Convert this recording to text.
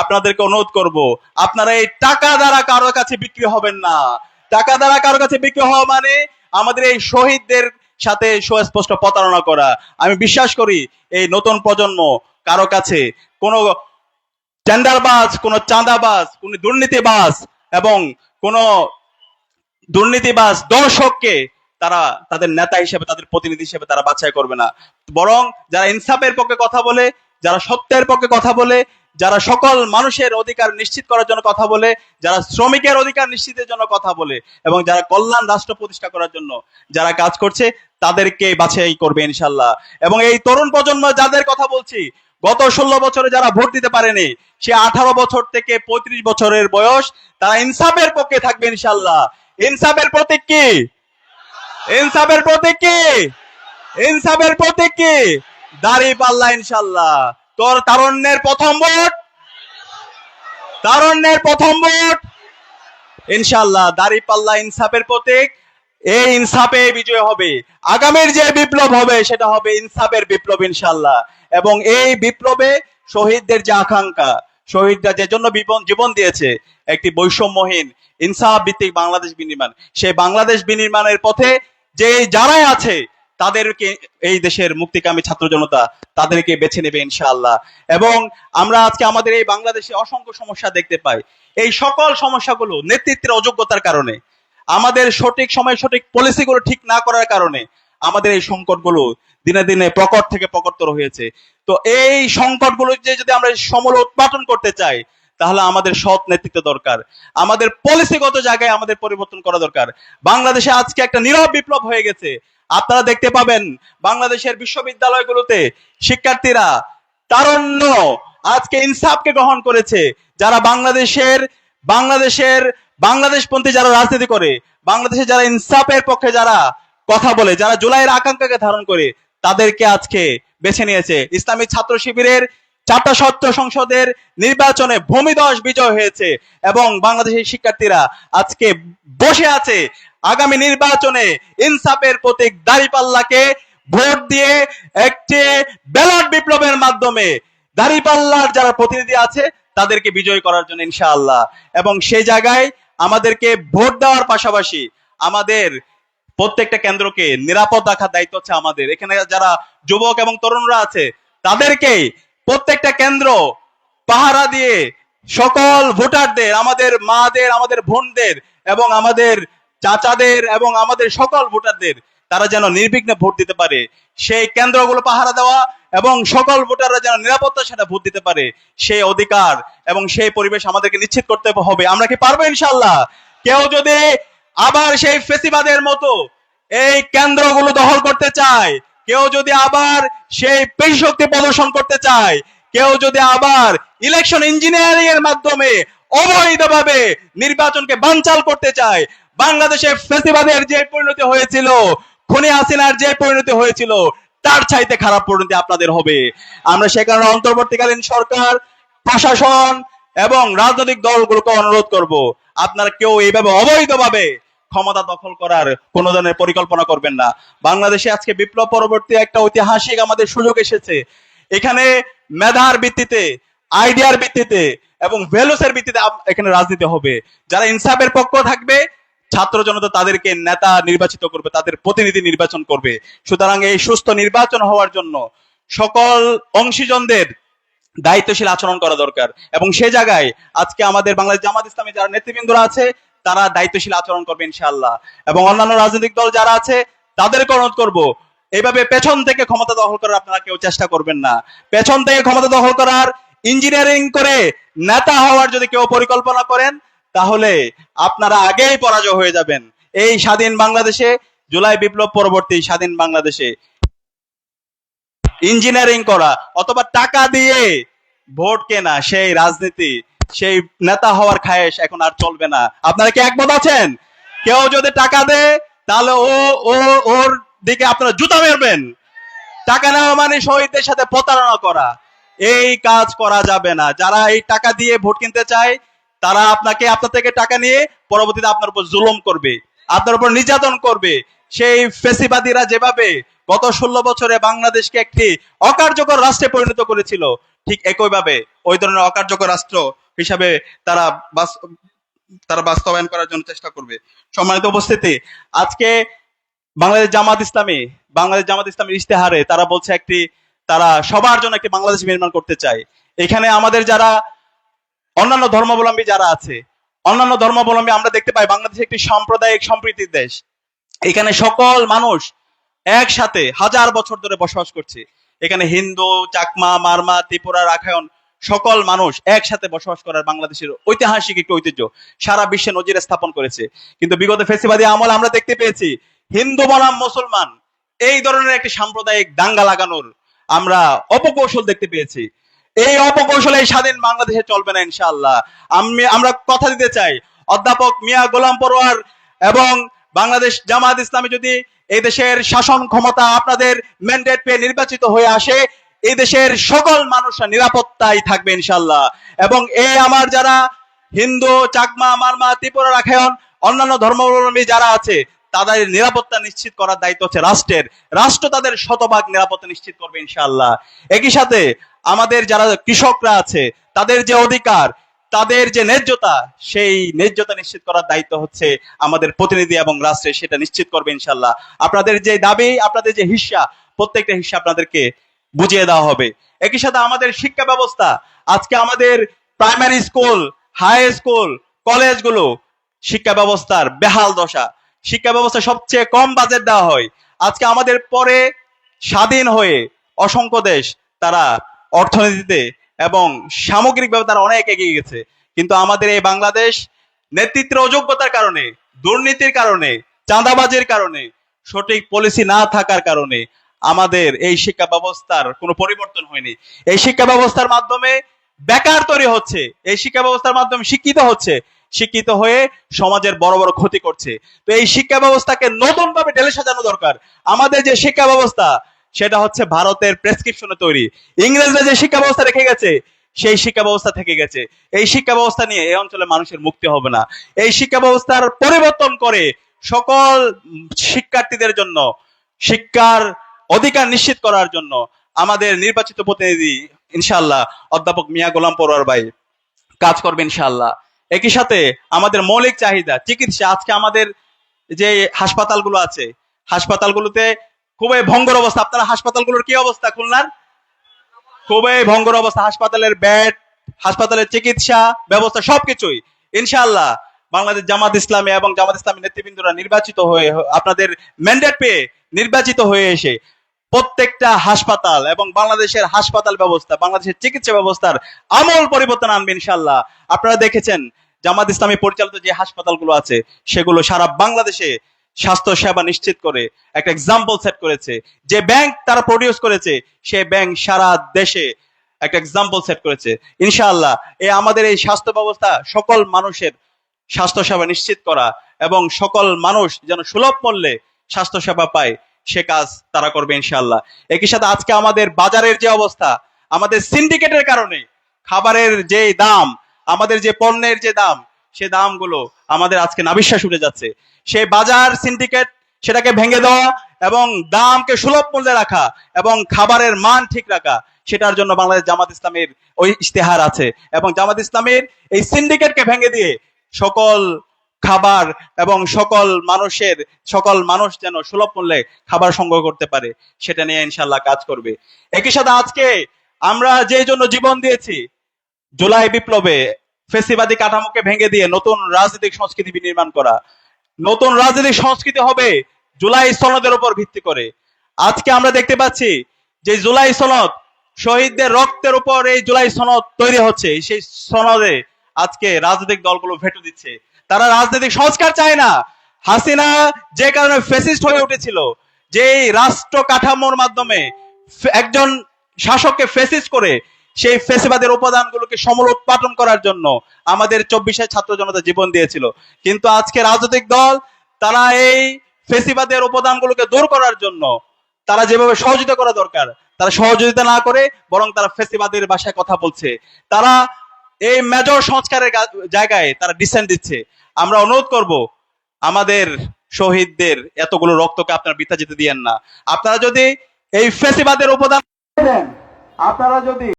আপনাদেরকে অনুরোধ করব, আপনারা এই টাকা দ্বারা কারোর কাছে বিক্রি হবেন না। টাকা দ্বারা কারোর কাছে বিক্রি হওয়া মানে আমাদের এই শহীদদের সাথে সুস্পষ্ট প্রতারণা করা। আমি বিশ্বাস করি, এই নতুন প্রজন্ম কারও কাছে কোনো টেন্ডারবাজ, কোনো চাঁদাবাজ, কোনো দুর্নীতিবাজ এবং কোনো দুর্নীতিবাজ দর্শককে তারা তাদের নেতা হিসেবে, তাদের প্রতিনিধি হিসেবে তারা বাছাই করবে না। বরং যারা ইনসাফের পক্ষে কথা বলে, যারা সত্যের পক্ষে কথা বলে যারা সকল মানুষের অধিকার নিশ্চিত করার জন্য কথা বলে, যারা শ্রমিকের অধিকার নিশ্চিতের জন্য কথা বলে, এবং যারা কল্যাণ রাষ্ট্র প্রতিষ্ঠা করার জন্য যারা কাজ করছে, তাদেরকে বাছাই করবে ইনশাল্লাহ এবং এই তরুণ প্রজন্ম যাদের কথা বলছি, গত ষোলো বছরে যারা ভোট দিতে পারেনি, সে আঠারো বছর থেকে পঁয়ত্রিশ বছরের বয়স, তারা ইনসাফের পক্ষে থাকবে ইনশাল্লাহ ইনসাফের প্রতীক কি? ইনসাফের প্রতীক কি? ইনসাফের প্রতীক কি? দাড়ি পাল্লা ইনশাল্লাহ তোর তারণ্যের প্রথম ভোট? তারণ্যের প্রথম ভোট? ইনশাল্লাহ দাড়ি পাল্লা ইনসাফের প্রতীক। এই ইনসাফে বিজয় হবে। আগামীর যে বিপ্লব হবে, সেটা হবে ইনসাফের বিপ্লব ইনশাল্লাহ এবং এই বিপ্লবে শহীদদের যে আকাঙ্ক্ষা, শহীদরা যে জন্য জীবন দিয়েছে, একটি বৈষম্যহীন, ইনসাফ ভিত্তিক বাংলাদেশ বিনির্মাণ। সেই বাংলাদেশ বিনির্মাণের পথে যে যারাই আছে তাদেরকে এই দেশের মুক্তিকামী ছাত্র জনতা তাদেরকে বেছে নেবে ইনশাআল্লাহ। এবং আমরা আজকে আমাদের এই বাংলাদেশে অসংখ্য সমস্যা দেখতে পাই। এই সকল সমস্যাগুলো নেতৃত্বের অযোগ্যতার কারণে, আমাদের সঠিক সময় সঠিক পলিসিগুলো ঠিক না করার কারণে আমাদের এই সংকটগুলো দিনে দিনে প্রকট থেকে প্রকটতর হয়েছে। তো এই সংকটগুলো যে যদি আমরা সমূল উৎপাদন করতে চাই, তাহলে আমাদের সৎ নেতৃত্ব দরকার। আমাদের পলিসিগত জায়গায় আমাদের পরিবর্তন করা দরকার। বাংলাদেশে আজকে একটা নীরব বিপ্লব হয়ে গেছে। আপনারা দেখতে পাবেন বাংলাদেশের বিশ্ববিদ্যালয়গুলোতে শিক্ষার্থীরা তারণ্য আজকে ইনসাফকে গ্রহণ করেছে। যারা বাংলাদেশের বাংলাদেশের, বাংলাদেশপন্থী যারা রাজনীতি করে, বাংলাদেশে যারা ইনসাফের পক্ষে যারা কথা বলে, যারা জুলাইয়ের আকাঙ্ক্ষাকে ধারণ করে, তাদেরকে আজকে বেছে নিয়েছে। ইসলামী ছাত্র শিবিরের চারটা সত্য সংসদের নির্বাচনে ভূমিদশ বিজয় হয়েছে এবং বাংলাদেশের শিক্ষার্থীরা আজকে বসে আছে আগামী নির্বাচনে ইনসাফের প্রতীক দাঁড়িপাল্লাকে ভোট দিয়ে একটি ব্যালট বিপ্লবের মাধ্যমে দাঁড়িপাল্লার যারা প্রতিনিধি আছে, তাদেরকে বিজয় করার জন্য ইনশাআল্লাহ। এবং সেই জায়গায় আমাদেরকে ভোট দেওয়ার পাশাপাশি আমাদের প্রত্যেকটা কেন্দ্রকে নিরাপদ রাখার দায়িত্ব হচ্ছে আমাদের। এখানে যারা যুবক এবং তরুণরা আছে তাদেরকে প্রত্যেকটা কেন্দ্র পাহারা দিয়ে সকল ভোটারদের, আমাদের মাদের, আমাদের বোনদের এবং আমাদের চাচাদের এবং আমাদের সকল ভোটারদের তারা যেন নির্বিঘ্নে ভোট দিতে পারে। সেই কেন্দ্রগুলো পাহারা দেওয়া এবং সকল ভোটাররা যেন নিরাপত্তার সাথে ভোট দিতে পারে, সেই অধিকার এবং সেই পরিবেশ আমাদেরকে নিশ্চিত করতে হবে। আমরা কি পারব ইনশাল্লাহ কেউ যদি আবার সেই ফেসিবাদের মতো এই কেন্দ্রগুলো দখল করতে চায়, কেউ যদি আবার সেই পেশি শক্তি প্রদর্শন করতে চায়, কেউ যদি আবার ইলেকশন ইঞ্জিনিয়ারিং এর মাধ্যমে অবৈধভাবে নির্বাচনকে বানচাল করতে চায় বাংলাদেশে ফেসিবাদের যে পরিণতি হয়েছিল, খুনি হাসিনার যে পরিণতি হয়েছিল, তার চাইতে খারাপ পরিণতি আপনাদের হবে। আমরা সে কারণে অন্তর্বর্তীকালীন সরকার, প্রশাসন এবং রাজনৈতিক দলগুলোকে অনুরোধ করব, আপনারা কেউ এইভাবে অবৈধভাবে ক্ষমতা দখল করার কোনো ধরনের পরিকল্পনা করবেন না। বাংলাদেশে আজকে বিপ্লব পরবর্তী একটা ঐতিহাসিক আমাদের সুযোগ এসেছে। এখানে মেধার ভিত্তিতে, আইডিয়ার ভিত্তিতে এবং ভ্যালুসের ভিত্তিতে এখানে রাজনীতি হবে। যারা ইনসাফের পক্ষ থাকবে ছাত্র জনতা তাদেরকে নেতা নির্বাচিত করবে, তাদের প্রতিনিধি নির্বাচন করবে। সুতরাং এই সুস্থ নির্বাচন হওয়ার জন্য সকল অংশীজনদের দায়িত্বশীল আচরণ করা দরকার। এবং সে জায়গায় আজকে আমাদের বাংলাদেশ জামাত ইসলামী যারা নেতৃবৃন্দরা আছে, তারা দায়িত্বশীল আচরণ করবে ইনশাআল্লাহ। এবং অন্যান্য রাজনৈতিক দল যারা আছে, তাদেরকে অনুরোধ করব এইভাবে পেছন থেকে ক্ষমতা দখল করার আপনারা কেউ চেষ্টা করবেন না। পেছন থেকে ক্ষমতা দখল করার ইঞ্জিনিয়ারিং করে নেতা হওয়ার যদি কেউ পরিকল্পনা করেন তাহলে আপনারা আগেই পরাজয় হয়ে যাবেন। এই স্বাধীন বাংলাদেশে, জুলাই বিপ্লব পরবর্তী স্বাধীন বাংলাদেশে ইঞ্জিনিয়ারিং করা অথবা টাকা দিয়ে ভোট কেনা, সেই রাজনীতি, সেই নেতা হওয়ার খায়েশ এখন আর চলবে না। আপনারা কি একমত আছেন? কেউ যদি টাকা দেয়, তাহলে ও ও, ওর দিকে আপনারা জুতা মেরবেন। টাকা নেওয়া মানে শহীদদের সাথে প্রতারণা করা। এই কাজ করা যাবে না। যারা এই টাকা দিয়ে ভোট কিনতে চায় তারা আপনাকে আপনার থেকে টাকা নিয়ে পরবর্তীতে আপনার উপর জুলুম করবে, আপনার উপর নির্যাতন করবে। সেই ফেসিবাদীরা যেভাবে গত ষোলো বছরে বাংলাদেশকে একটি অকার্যকর রাষ্ট্রে পরিণত করেছিল, ঠিক একইভাবে ওই ধরনের অকার্যকর রাষ্ট্র হিসাবে তারা তারা বাস্তবায়ন করার জন্য চেষ্টা করবে। সম্মানিত উপস্থিতি, আজকে বাংলাদেশ জামাত ইসলামী, বাংলাদেশ জামাত ইসলামের ইশতেহারে তারা বলছে একটি, তারা সবার জন্য একটি বাংলাদেশ নির্মাণ করতে চায়। এখানে আমাদের যারা অন্যান্য ধর্মাবলম্বী যারা আছে, অন্যান্য ধর্মাবলম্বী আমরা দেখতে পাই, বাংলাদেশ একটি সাম্প্রদায়িক সম্প্রীতির দেশ। এখানে সকল মানুষ একসাথে হাজার বছর ধরে বসবাস করছে। এখানে হিন্দু, চাকমা, মারমা, ত্রিপুরা রাখায়ন সকল মানুষ একসাথে বসবাস করার বাংলাদেশের ঐতিহাসিক একটি ঐতিহ্য সারা বিশ্বে নজির স্থাপন করেছে। কিন্তু বিগত ফেসিবাদী আমল আমরা দেখতে পেয়েছি, হিন্দু বনাম মুসলমান, এই ধরনের একটি সাম্প্রদায়িক দাঙ্গা লাগানোর আমরা অপকৌশল দেখতে পেয়েছি। এই অপকৌশলে স্বাধীন বাংলাদেশে চলবে না ইনশাআল্লাহ। আমি, আমরা কথা দিতে চাই। অধ্যাপক মিয়া গোলাম পরোয়ার এবং বাংলাদেশ জামাত ইসলামী যদি এই দেশের শাসন ক্ষমতা আপনাদের ম্যান্ডেট পেয়ে নির্বাচিত হয়ে আসে, এই দেশের সকল মানুষরা নিরাপত্তায় থাকবে ইনশাল্লাহ এবং এই আমার যারা হিন্দু, চাকমা, মারমা, ত্রিপুরা রাখায়ন অন্যান্য ধর্মাবলম্বী যারা আছে তাদের নিরাপত্তা নিশ্চিত করার দায়িত্ব হচ্ছে রাষ্ট্রের। রাষ্ট্র তাদের শতভাগ নিরাপত্তা নিশ্চিত করবে ইনশাআল্লাহ। একই সাথে আমাদের যারা কৃষকরা আছে, তাদের যে অধিকার, তাদের যে ন্যায্যতা, সেই ন্যায্যতা নিশ্চিত করার দায়িত্ব হচ্ছে আমাদের প্রতিনিধি এবং রাষ্ট্রের, সেটা নিশ্চিত করবে ইনশাল্লাহ আপনাদের যে দাবি, আপনাদের যে হিসা, প্রত্যেকটা হিস্সা আপনাদেরকে বুঝিয়ে দেওয়া হবে। একই সাথে আমাদের শিক্ষা ব্যবস্থা, আজকে আমাদের প্রাইমারি স্কুল হাই স্কুল কলেজগুলো শিক্ষা ব্যবস্থার বেহাল দশা। শিক্ষা ব্যবস্থা সবচেয়ে কম বাজেট দেওয়া হয়। আজকে আমাদের পরে স্বাধীন হয়ে অসংখ্য দেশ তারা অর্থনীতিতে এবং সামগ্রিকভাবে তারা অনেক এগিয়ে গেছে। কিন্তু আমাদের এই বাংলাদেশ নেতৃত্বের অযোগ্যতার কারণে, দুর্নীতির কারণে, চাঁদাবাজির কারণে, সঠিক পলিসি না থাকার কারণে আমাদের এই শিক্ষা ব্যবস্থার কোনো পরিবর্তন হয়নি। এই শিক্ষা ব্যবস্থার মাধ্যমে বেকার তৈরি হচ্ছে, এই শিক্ষা ব্যবস্থার মাধ্যমে শিক্ষিত হচ্ছে শিক্ষিত হয়ে সমাজের বড় বড় ক্ষতি করছে। তো এই শিক্ষা ব্যবস্থাকে নতুন ভাবে ঢেলে সাজানো দরকার। আমাদের যে শিক্ষা ব্যবস্থা, সেটা হচ্ছে ভারতের প্রেসক্রিপশনে তৈরি। ইংরেজরা যে শিক্ষা ব্যবস্থা রেখে গেছে, সেই শিক্ষা ব্যবস্থা থেকে গেছে। এই শিক্ষা ব্যবস্থা নিয়ে এই অঞ্চলে মানুষের মুক্তি হবে না। এই শিক্ষা ব্যবস্থার পরিবর্তন করে সকল শিক্ষার্থীদের জন্য, শিক্ষার অধিকার নিশ্চিত করার জন্য আমাদের নির্বাচিত প্রতিনিধি ইনশাল্লাহ অধ্যাপক মিয়া গোলাম পরোয়ার ভাই, কাজ করবে ইনশাআল্লাহ। একই সাথে আমাদের মৌলিক চাহিদা, চিকিৎসা, আজকে আমাদের যে হাসপাতালগুলো আছে, হাসপাতালগুলোতে খুবই ভঙ্গর অবস্থা। আপনারা হাসপাতালগুলোর কি অবস্থা, খুলনার? খুবই ভঙ্গর অবস্থা। হাসপাতালের বেড, হাসপাতালের চিকিৎসা ব্যবস্থা সবকিছুই। ইনশাআল্লাহ বাংলাদেশ জামাত ইসলামী এবং জামাত ইসলামী নেতৃবৃন্দরা নির্বাচিত হয়ে, আপনাদের ম্যান্ডেট পেয়ে নির্বাচিত হয়ে এসে প্রত্যেকটা হাসপাতাল এবং বাংলাদেশের হাসপাতাল ব্যবস্থা, বাংলাদেশের চিকিৎসা ব্যবস্থার আমূল পরিবর্তন আনবে ইনশাল্লাহ আপনারা দেখেছেন জামাত ইসলামী পরিচালিত যে হাসপাতালগুলো আছে, সেগুলো সারা বাংলাদেশে স্বাস্থ্য সেবা নিশ্চিত করে একটা এক্সাম্পল সেট করেছে। যে ব্যাংক তারা প্রডিউস করেছে, সে ব্যাংক সারা দেশে একটা এক্সাম্পল সেট করেছে। ইনশাআল্লাহ, এ আমাদের এই স্বাস্থ্য ব্যবস্থা সকল মানুষের স্বাস্থ্য সেবা নিশ্চিত করা এবং সকল মানুষ যেন সুলভ মূল্যে স্বাস্থ্য সেবা পায়। সে কাজ তারা করবে ইনশাল্লাহ একই সাথে আজকে আমাদের বাজারের যে অবস্থা, আমাদের সিন্ডিকেটের কারণে খাবারের যে দাম, আমাদের যে পণ্যের যে দাম, সে দামগুলো আমাদের আজকে নাবিশ্বাস উঠে যাচ্ছে। সে বাজার, সিন্ডিকেট, সেটাকে ভেঙে দেওয়া এবং দামকে সুলভ মূল্যে রাখা এবং খাবারের মান ঠিক রাখা, সেটার জন্য বাংলাদেশ জামাত ইসলামের ওই ইশতেহার আছে। এবং জামাত ইসলামের এই সিন্ডিকেটকে ভেঙে দিয়ে সকল খাবার এবং সকল মানুষের, সকল মানুষ যেন সুলভ মূল্যে খাবার সংগ্রহ করতে পারে, সেটা নিয়ে ইনশাল্লাহ কাজ করবে। একই সাথে আজকে আমরা যে জন্য জীবন দিয়েছি, জুলাই বিপ্লবে ফেসিবাদী কাঠামোকে ভেঙে দিয়ে নতুন রাজনৈতিক সংস্কৃতি বিনির্মাণ করা। নতুন রাজনৈতিক সংস্কৃতি হবে জুলাই সনদের উপর ভিত্তি করে। আজকে আমরা দেখতে পাচ্ছি যে জুলাই সনদ শহীদদের রক্তের উপর এই জুলাই সনদ তৈরি হচ্ছে। সেই সনদে আজকে রাজনৈতিক দলগুলো ভেটো দিচ্ছে। তারা রাজনৈতিক সংস্কার চায় না। হাসিনা যে কারণে ফেসিস্ট হয়ে উঠেছিল যে রাষ্ট্র কাঠামোর মাধ্যমে একজন শাসককে ফেসিস্ট করে, সেই ফেসিবাদের উপাদানগুলোকে সমল উৎপাদন করার জন্য আমাদের চব্বিশে ছাত্র জনতা জীবন দিয়েছিল। কিন্তু আজকে রাজনৈতিক দল, তারা এই ফেসিবাদের উপাদানগুলোকে দূর করার জন্য তারা যেভাবে সহযোগিতা করা দরকার, তারা সহযোগিতা না করে বরং তারা ফেসিবাদের ভাষায় কথা বলছে। তারা এই মেজর সংস্কারের জায়গায় তারা ডিসেন্ট দিচ্ছে। আমরা অনুরোধ করব, আমাদের শহীদদের এতগুলো রক্তকে আপনারা বৃথা যেতে দিয়েন না। আপনারা যদি এই ফেসিবাদের উপদান দেন, আপনারা যদি